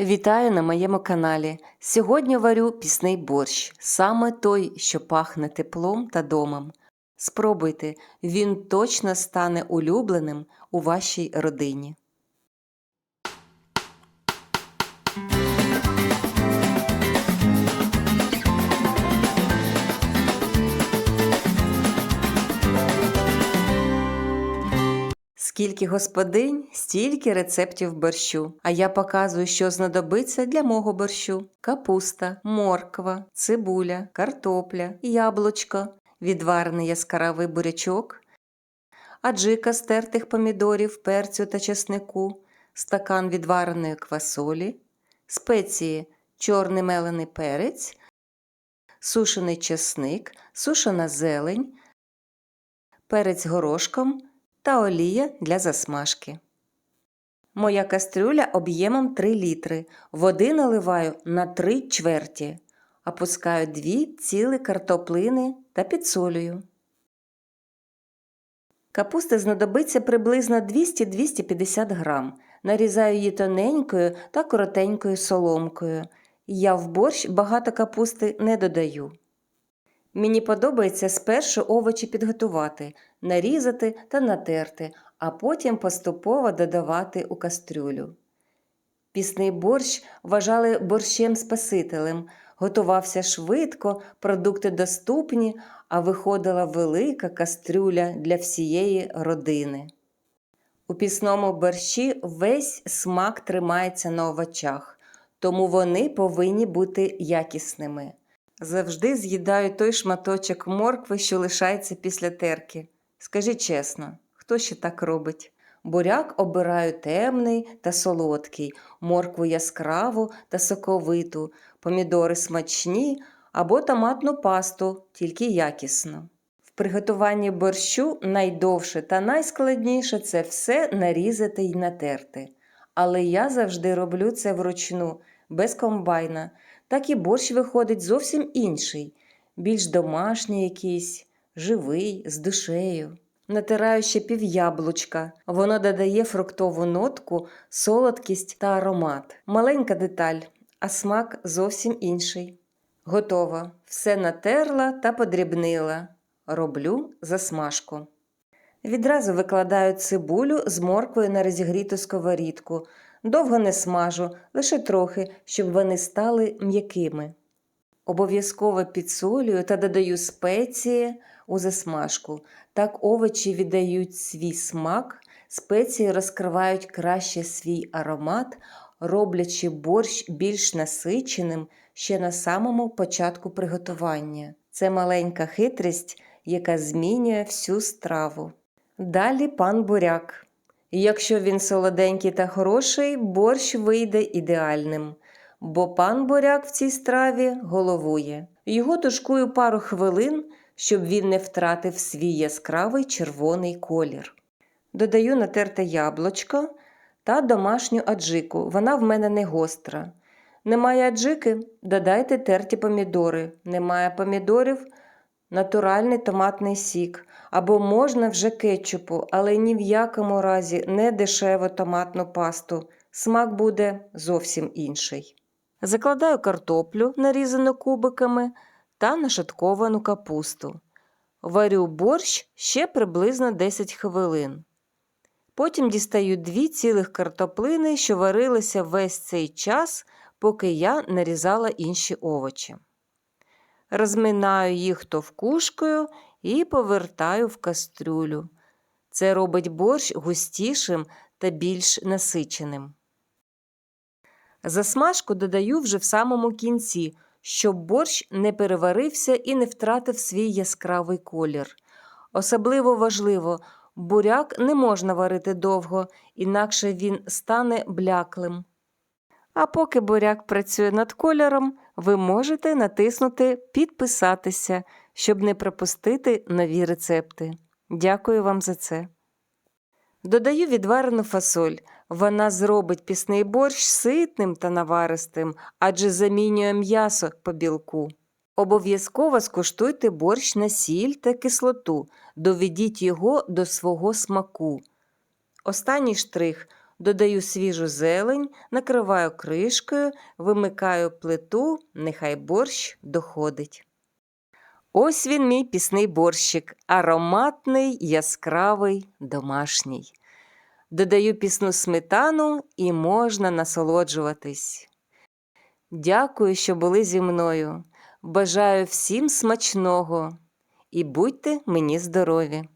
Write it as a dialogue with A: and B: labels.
A: Вітаю на моєму каналі. Сьогодні варю пісний борщ, саме той, що пахне теплом та домом. Спробуйте, він точно стане улюбленим у вашій родині. Скільки господинь, стільки рецептів борщу. А я показую, що знадобиться для мого борщу: капуста, морква, цибуля, картопля, яблучко, відварений яскравий бурячок, аджика з тертих помідорів, перцю та чеснику, стакан відвареної квасолі, спеції, чорний мелений перець, сушений чесник, сушена зелень, перець горошком та олія для засмажки. Моя кастрюля об'ємом 3 літри. Води наливаю на 3 чверті. Опускаю 2 цілі картоплини та підсолюю. Капусти знадобиться приблизно 200-250 грам. Нарізаю її тоненькою та коротенькою соломкою. Я в борщ багато капусти не додаю. Мені подобається спершу овочі підготувати, нарізати та натерти, а потім поступово додавати у кастрюлю. Пісний борщ вважали борщем спасителем, готувався швидко, продукти доступні, а виходила велика кастрюля для всієї родини. У пісному борщі весь смак тримається на овочах, тому вони повинні бути якісними. Завжди з'їдаю той шматочок моркви, що лишається після терки. Скажіть чесно, хто ще так робить? Буряк обираю темний та солодкий, моркву яскраву та соковиту, помідори смачні або томатну пасту, тільки якісно. В приготуванні борщу найдовше та найскладніше це все нарізати й натерти. Але я завжди роблю це вручну, без комбайна так і борщ виходить зовсім інший, більш домашній якийсь, живий, з душею. Натираю ще пів'яблучка, воно додає фруктову нотку, солодкість та аромат. Маленька деталь, а смак зовсім інший. Готово. Все натерла та подрібнила. Роблю засмажку. Відразу викладаю цибулю з морквою на розігріту сковорідку. Довго не смажу, лише трохи, щоб вони стали м'якими. Обов'язково підсолюю та додаю спеції у засмажку. Так овочі віддають свій смак, спеції розкривають краще свій аромат, роблячи борщ більш насиченим ще на самому початку приготування. Це маленька хитрість, яка змінює всю страву. Далі пан буряк. Якщо він солоденький та хороший, борщ вийде ідеальним, бо пан буряк в цій страві головує. Його тушкую пару хвилин, щоб він не втратив свій яскравий червоний колір. Додаю натерте яблучко та домашню аджику. Вона в мене не гостра. Немає аджики, додайте терті помідори. Немає помідорів, натуральний томатний сік. Або можна вже кетчупу, але ні в якому разі не дешеву томатну пасту. Смак буде зовсім інший. Закладаю картоплю, нарізану кубиками, та нашатковану капусту. Варю борщ ще приблизно 10 хвилин. Потім дістаю дві цілих картоплини, що варилися весь цей час, поки я нарізала інші овочі. Розминаю їх товкушкою і повертаю в кастрюлю. Це робить борщ густішим та більш насиченим. Засмажку додаю вже в самому кінці, щоб борщ не переварився і не втратив свій яскравий колір. Особливо важливо, буряк не можна варити довго, інакше він стане бляклим. А поки буряк працює над кольором, ви можете натиснути Підписатися, щоб не пропустити нові рецепти. Дякую вам за це. Додаю відварену фасоль. Вона зробить пісний борщ ситним та наваристим, адже замінює м'ясо по білку. Обов'язково скуштуйте борщ на сіль та кислоту, доведіть його до свого смаку. Останній штрих Додаю свіжу зелень, накриваю кришкою, вимикаю плиту, нехай борщ доходить. Ось він мій пісний борщик, ароматний, яскравий, домашній. Додаю пісну сметану і можна насолоджуватись. Дякую, що були зі мною. Бажаю всім смачного і будьте мені здорові!